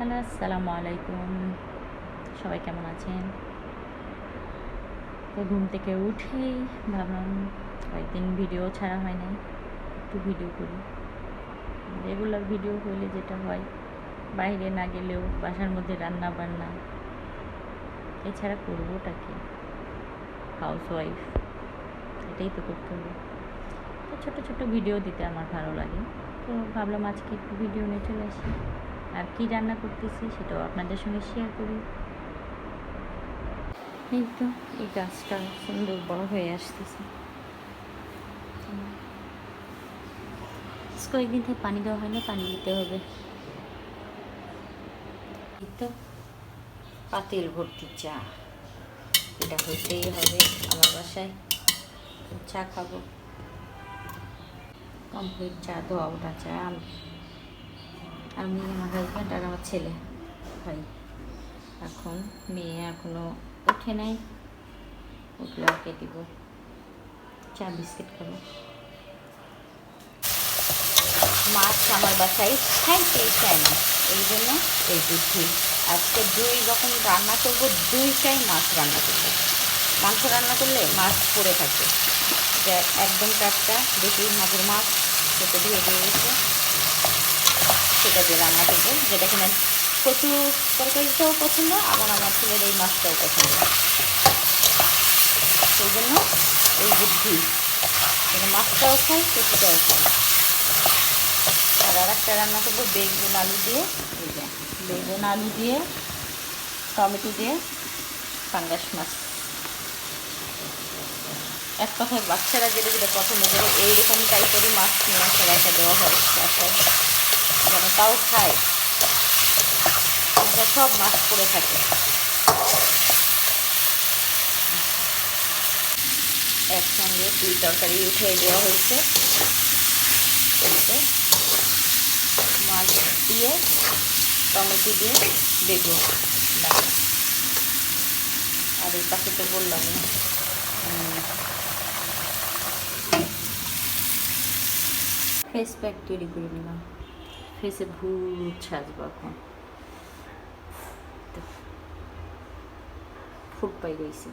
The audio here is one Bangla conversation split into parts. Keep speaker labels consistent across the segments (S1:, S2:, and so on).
S1: হ্যালো আসসালামু আলাইকুম। সবাই কেমন আছেন? তো ঘুম থেকে উঠেই ভাবলাম, কয়েকদিন ভিডিও ছাড়া হয় নাই, একটু ভিডিও করি। রেগুলার ভিডিও হলে যেটা হয়, বাইরে না গেলেও বাসার মধ্যে রান্না বান্না। এছাড়া করবোটা কি? হাউস ওয়াইফ এটাই তো করতে হবে। তো ছোটো ছোটো ভিডিও দিতে আমার ভালো লাগে। তো ভাবলাম আজকে একটু ভিডিও নিয়ে চলে আসি। আর কি রান্না করতেছি সেটাও আপনাদের সঙ্গে শেয়ার করি। এই তো এই গাছটা সুন্দর বড় হয়ে আসতেছে। কয়েকদিন থেকে পানি দেওয়া হয় না পানি দিতে হবে। এই তো পাতিল ভর্তি চা। এটা হইতেই হবে আমার বাসায়। চা খাব। কমপ্লিট চা ধোয়া ওঠা চা আমি আমি আমার হাজব্যান্ড আর আমার ছেলে ভাই। এখন মেয়ে এখনও উঠে নাই। উঠলে ওকে দিব। চা, বিস্কিট খাব। মাছ আমার বাসায় খাইতেই চায় না। এই জন্য এই বুদ্ধি। আজকে দুই রকম রান্না করব, দুইটাই মাছ রান্না করব। মাংস রান্না করলে মাছ পড়ে থাকে। একদম টাটকা, দেখি মাগুর মাছ সেটা ধুয়ে দিয়ে গেছে। সেটা দিয়ে রান্না করব, যেটা কিনা কচু তরকারিটাও পছন্দ, আবার আমার ছেলের এই মাছটাও পছন্দ। সেই জন্য এই বুদ্ধি। মাছটাও খাই কচুটাও খাই আর আর একটা রান্না করব, বেগুন আলু দিয়ে। বেগুন আলু দিয়ে, টমেটো দিয়ে পাঙ্গাস মাছ। এক কথায় বাচ্চারা যেটা যেটা পছন্দ করে, এইরকম টাইপেরই মাছ নিয়ে রেখে দেওয়া হয়। বাসায় যেন তাও খায়। এটা সব মাছ পড়ে থাকে। একসঙ্গে দুই তরকারি উঠিয়ে দেওয়া হয়েছে। মাছ দিয়ে, টমেটো দিয়ে বেগুন। আর এই পাশে তো বললাম ফেস প্যাক তৈরি করে নিলাম। ফেসে ভূত সাজবো এখন। ফুট পাই রয়েছে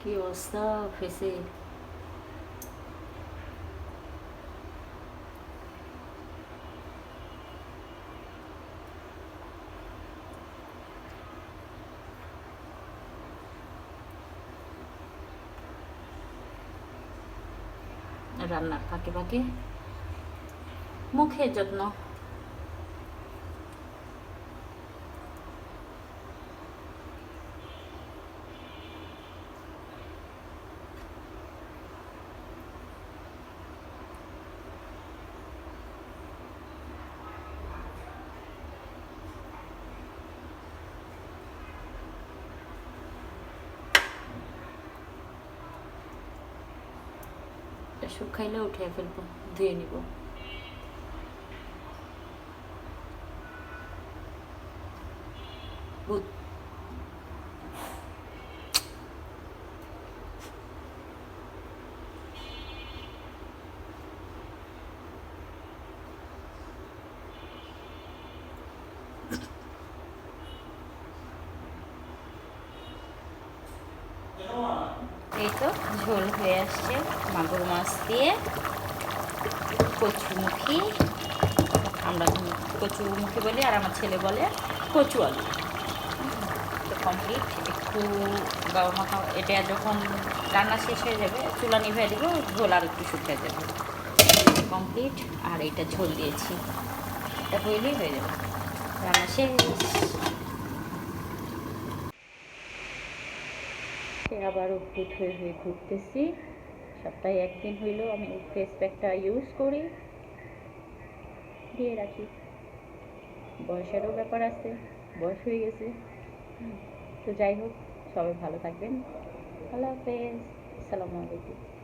S1: কি অবস্থা ফেসে? রান্নার ফাঁকে ফাঁকে। মুখে যত্ন শুকাইলে উঠে ফেলব ধুয়ে নিব। ভূত এই তো ঝোল হয়ে আসছে মাগুর মাছ দিয়ে। কচুমুখী, আমরা কচুমুখী বলি আর আমার ছেলে বলে কচু আলু। তো কমপ্লিট একটু গাও মাখা এটা যখন রান্না শেষ হয়ে যাবে, চুলা নিভে দিব, ঝোল আর একটু শুকিয়ে যাবে। কমপ্লিট আর এটা ঝোল দিয়েছি। এটা হইলেই হয়ে যাবে। রান্না শেষ। আবারও ভূত হয়ে হয়ে ঘুরতেছি। সপ্তাহে একদিন হইল আমি ফেস প্যাকটা ইউজ করি। দিয়ে রাখি। বয়সেরও ব্যাপার আছে, বয়স হয়ে গেছে। তো যাই হোক, সবাই ভালো থাকবেন। আল্লাহ হাফেজ। আসসালামু আলাইকুম।